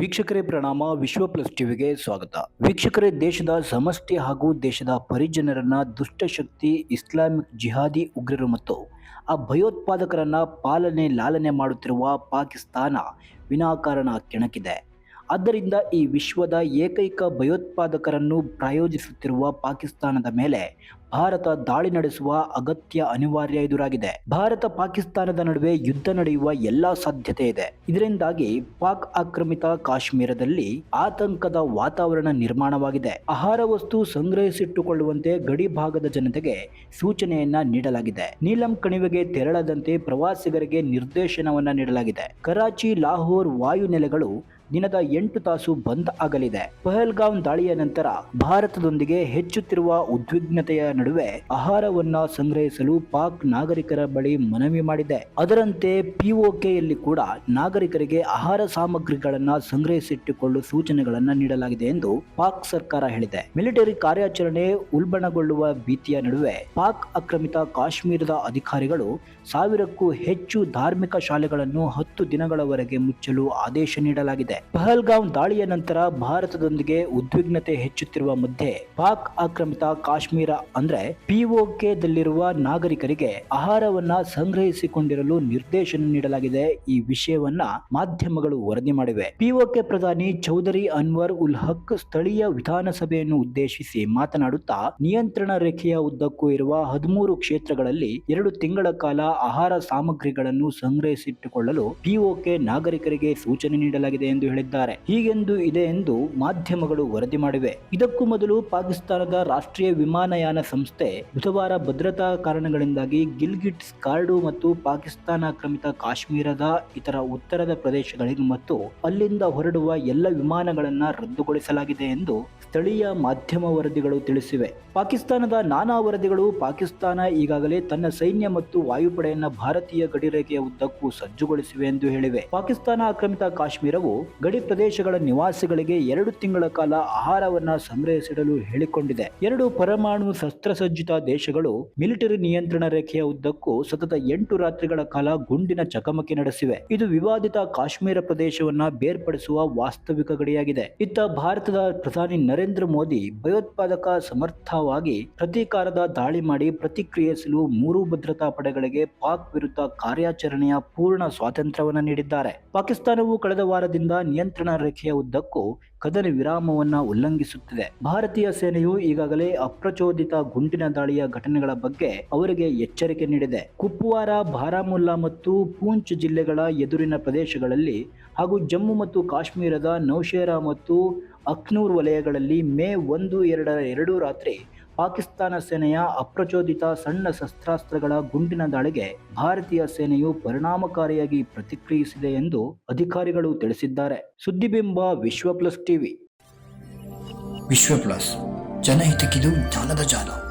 ವೀಕ್ಷಕರೇ ಪ್ರಣಾಮ, ವಿಶ್ವ ಪ್ಲಸ್ ಟಿವಿಗೆ ಸ್ವಾಗತ. ವೀಕ್ಷಕರೇ, ದೇಶದ ಸಮಷ್ಟಿ ಹಾಗೂ ದೇಶದ ಪರಿಜನರನ್ನ ದುಷ್ಟಶಕ್ತಿ, ಇಸ್ಲಾಮಿಕ್ ಜಿಹಾದಿ ಉಗ್ರರು ಮತ್ತು ಆ ಭಯೋತ್ಪಾದಕರನ್ನ ಪಾಲನೆ ಲಾಲನೆ ಮಾಡುತ್ತಿರುವ ಪಾಕಿಸ್ತಾನ ವಿನಾಕಾರಣ ಕೆಣಕಿದೆ. ಆದ್ದರಿಂದ ಈ ವಿಶ್ವದ ಏಕೈಕ ಭಯೋತ್ಪಾದಕರನ್ನು ಪ್ರಾಯೋಜಿಸುತ್ತಿರುವ ಪಾಕಿಸ್ತಾನದ ಮೇಲೆ ಭಾರತ ದಾಳಿ ನಡೆಸುವ ಅಗತ್ಯ ಅನಿವಾರ್ಯ ಎದುರಾಗಿದೆ. ಭಾರತ ಪಾಕಿಸ್ತಾನದ ನಡುವೆ ಯುದ್ಧ ನಡೆಯುವ ಎಲ್ಲಾ ಸಾಧ್ಯತೆ ಇದೆ. ಇದರಿಂದಾಗಿ ಪಾಕ್ ಆಕ್ರಮಿತ ಕಾಶ್ಮೀರದಲ್ಲಿ ಆತಂಕದ ವಾತಾವರಣ ನಿರ್ಮಾಣವಾಗಿದೆ. ಆಹಾರ ವಸ್ತು ಸಂಗ್ರಹಿಸಿಟ್ಟುಕೊಳ್ಳುವಂತೆ ಗಡಿ ಭಾಗದ ಜನತೆಗೆ ಸೂಚನೆಯನ್ನ ನೀಡಲಾಗಿದೆ. ನೀಲಂ ಕಣಿವೆಗೆ ತೆರಳದಂತೆ ಪ್ರವಾಸಿಗರಿಗೆ ನಿರ್ದೇಶನವನ್ನ ನೀಡಲಾಗಿದೆ. ಕರಾಚಿ, ಲಾಹೋರ್ ವಾಯು ನೆಲೆಗಳು ದಿನದ ಎಂಟು ತಾಸು ಬಂದ್ ಆಗಲಿದೆ. ಪಹಲ್ಗಾಂವ್ ದಾಳಿಯ ನಂತರ ಭಾರತದೊಂದಿಗೆ ಹೆಚ್ಚುತ್ತಿರುವ ಉದ್ವಿಗ್ನತೆಯ ನಡುವೆ ಆಹಾರವನ್ನ ಸಂಗ್ರಹಿಸಲು ಪಾಕ್ ನಾಗರಿಕರ ಬಳಿ ಮನವಿ ಮಾಡಿದೆ. ಅದರಂತೆ ಪಿಒಕೆಯಲ್ಲಿ ಕೂಡ ನಾಗರಿಕರಿಗೆ ಆಹಾರ ಸಾಮಗ್ರಿಗಳನ್ನ ಸಂಗ್ರಹಿಸಿಟ್ಟುಕೊಳ್ಳುವ ಸೂಚನೆಗಳನ್ನ ನೀಡಲಾಗಿದೆ ಎಂದು ಪಾಕ್ ಸರ್ಕಾರ ಹೇಳಿದೆ. ಮಿಲಿಟರಿ ಕಾರ್ಯಾಚರಣೆ ಉಲ್ಬಣಗೊಳ್ಳುವ ಭೀತಿಯ ನಡುವೆ ಪಾಕ್ ಆಕ್ರಮಿತ ಕಾಶ್ಮೀರದ ಅಧಿಕಾರಿಗಳು ಸಾವಿರಕ್ಕೂ ಹೆಚ್ಚು ಧಾರ್ಮಿಕ ಶಾಲೆಗಳನ್ನು ಹತ್ತು ದಿನಗಳವರೆಗೆ ಮುಚ್ಚಲು ಆದೇಶ ನೀಡಲಾಗಿದೆ. ಪಹಲ್ಗಾಂವ್ ದಾಳಿಯ ನಂತರ ಭಾರತದೊಂದಿಗೆ ಉದ್ವಿಗ್ನತೆ ಹೆಚ್ಚುತ್ತಿರುವ ಮಧ್ಯೆ ಪಾಕ್ ಆಕ್ರಮಿತ ಕಾಶ್ಮೀರ ಅಂದ್ರೆ ಪಿಒಕೆದಲ್ಲಿರುವ ನಾಗರಿಕರಿಗೆ ಆಹಾರವನ್ನ ಸಂಗ್ರಹಿಸಿಕೊಂಡಿರಲು ನಿರ್ದೇಶನ ನೀಡಲಾಗಿದೆ. ಈ ವಿಷಯವನ್ನ ಮಾಧ್ಯಮಗಳು ವರದಿ ಮಾಡಿವೆ. ಪಿಒಕೆ ಪ್ರಧಾನಿ ಚೌಧರಿ ಅನ್ವರ್ ಉಲ್ ಹಕ್ ಸ್ಥಳೀಯ ವಿಧಾನಸಭೆಯನ್ನು ಉದ್ದೇಶಿಸಿ ಮಾತನಾಡುತ್ತಾ, ನಿಯಂತ್ರಣ ರೇಖೆಯ ಉದ್ದಕ್ಕೂ ಇರುವ ಹದಿಮೂರು ಕ್ಷೇತ್ರಗಳಲ್ಲಿ ಎರಡು ತಿಂಗಳ ಕಾಲ ಆಹಾರ ಸಾಮಗ್ರಿಗಳನ್ನು ಸಂಗ್ರಹಿಸಿಟ್ಟುಕೊಳ್ಳಲು ಪಿಒಕೆ ನಾಗರಿಕರಿಗೆ ಸೂಚನೆ ನೀಡಲಾಗಿದೆ ಎಂದು ಹೇಳಿದ್ದಾರೆ. ಹೀಗೆಂದು ಇದೆ ಎಂದು ಮಾಧ್ಯಮಗಳು ವರದಿ ಮಾಡಿವೆ. ಇದಕ್ಕೂ ಮೊದಲು ಪಾಕಿಸ್ತಾನದ ರಾಷ್ಟ್ರೀಯ ವಿಮಾನಯಾನ ಸಂಸ್ಥೆ ಬುಧವಾರ ಭದ್ರತಾ ಕಾರಣಗಳಿಂದಾಗಿ ಗಿಲ್ಗಿಟ್ ಸ್ಕಾರ್ಡು ಮತ್ತು ಪಾಕಿಸ್ತಾನ ಆಕ್ರಮಿತ ಕಾಶ್ಮೀರದ ಇತರ ಉತ್ತರದ ಪ್ರದೇಶಗಳಿಗೆ ಮತ್ತು ಅಲ್ಲಿಂದ ಹೊರಡುವ ಎಲ್ಲ ವಿಮಾನಗಳನ್ನು ರದ್ದುಗೊಳಿಸಲಾಗಿದೆ ಎಂದು ಸ್ಥಳೀಯ ಮಾಧ್ಯಮ ವರದಿಗಳು ತಿಳಿಸಿವೆ. ಪಾಕಿಸ್ತಾನದ ನಾನಾ ವರದಿಗಳು ಪಾಕಿಸ್ತಾನ ಈಗಾಗಲೇ ತನ್ನ ಸೈನ್ಯ ಮತ್ತು ವಾಯುಪಡೆಯನ್ನು ಭಾರತೀಯ ಗಡಿರೇಖೆಯ ಉದ್ದಕ್ಕೂ ಸಜ್ಜುಗೊಳಿಸಿವೆ ಎಂದು ಹೇಳಿವೆ. ಪಾಕಿಸ್ತಾನ ಆಕ್ರಮಿತ ಕಾಶ್ಮೀರವು ಗಡಿ ಪ್ರದೇಶಗಳ ನಿವಾಸಿಗಳಿಗೆ ಎರಡು ತಿಂಗಳ ಕಾಲ ಆಹಾರವನ್ನ ಸಂಗ್ರಹಿಸಿಡಲು ಹೇಳಿಕೊಂಡಿದೆ. ಎರಡು ಪರಮಾಣು ಶಸ್ತ್ರಸಜ್ಜಿತ ದೇಶಗಳು ಮಿಲಿಟರಿ ನಿಯಂತ್ರಣ ರೇಖೆಯ ಉದ್ದಕ್ಕೂ ಸತತ ಎಂಟು ರಾತ್ರಿಗಳ ಕಾಲ ಗುಂಡಿನ ಚಕಮಕಿ ನಡೆಸಿವೆ. ಇದು ವಿವಾದಿತ ಕಾಶ್ಮೀರ ಪ್ರದೇಶವನ್ನ ಬೇರ್ಪಡಿಸುವ ವಾಸ್ತವಿಕ ಗಡಿಯಾಗಿದೆ. ಇತ್ತ ಭಾರತದ ಪ್ರಧಾನಿ ನರೇಂದ್ರ ಮೋದಿ ಭಯೋತ್ಪಾದಕ ಸಮರ್ಥವಾಗಿ ಪ್ರತೀಕಾರದ ದಾಳಿ ಮಾಡಿ ಪ್ರತಿಕ್ರಿಯಿಸಲು ಮೂರು ಭದ್ರತಾ ಪಡೆಗಳಿಗೆ ಪಾಕ್ ವಿರುದ್ಧ ಕಾರ್ಯಾಚರಣೆಯ ಪೂರ್ಣ ಸ್ವಾತಂತ್ರ್ಯವನ್ನು ನೀಡಿದ್ದಾರೆ. ಪಾಕಿಸ್ತಾನವು ಕಳೆದ ವಾರದಿಂದ ನಿಯಂತ್ರಣ ರೇಖೆಯ ಉದ್ದಕ್ಕೂ ಕದನ ವಿರಾಮವನ್ನ ಉಲ್ಲಂಘಿಸುತ್ತಿದೆ. ಭಾರತೀಯ ಸೇನೆಯು ಈಗಾಗಲೇ ಅಪ್ರಚೋದಿತ ಗುಂಡಿನ ದಾಳಿಯ ಘಟನೆಗಳ ಬಗ್ಗೆ ಅವರಿಗೆ ಎಚ್ಚರಿಕೆ ನೀಡಿದೆ. ಕುಪ್ವಾರ, ಬಾರಾಮುಲ್ಲಾ ಮತ್ತು ಪೂಂಚ್ ಜಿಲ್ಲೆಗಳ ಎದುರಿನ ಪ್ರದೇಶಗಳಲ್ಲಿ ಹಾಗೂ ಜಮ್ಮು ಮತ್ತು ಕಾಶ್ಮೀರದ ನೌಶೇರಾ ಮತ್ತು ಅಖ್ನೂರ್ ವಲಯಗಳಲ್ಲಿ ಮೇ ಒಂದು ಎರಡರ ಎರಡೂ ರಾತ್ರಿ ಪಾಕಿಸ್ತಾನ ಸೇನೆಯ ಅಪ್ರಚೋದಿತ ಸಣ್ಣ ಶಸ್ತ್ರಾಸ್ತ್ರಗಳ ಗುಂಡಿನ ದಾಳಿಗೆ ಭಾರತೀಯ ಸೇನೆಯು ಪರಿಣಾಮಕಾರಿಯಾಗಿ ಪ್ರತಿಕ್ರಿಯಿಸಿದೆ ಎಂದು ಅಧಿಕಾರಿಗಳು ತಿಳಿಸಿದ್ದಾರೆ. ಸುದ್ದಿಬಿಂಬ Vishwa plus TV. Vishwa plus ಜನಹಿತಕ್ಕಿದು ಜ್ಞಾನದ ಜಾಲ.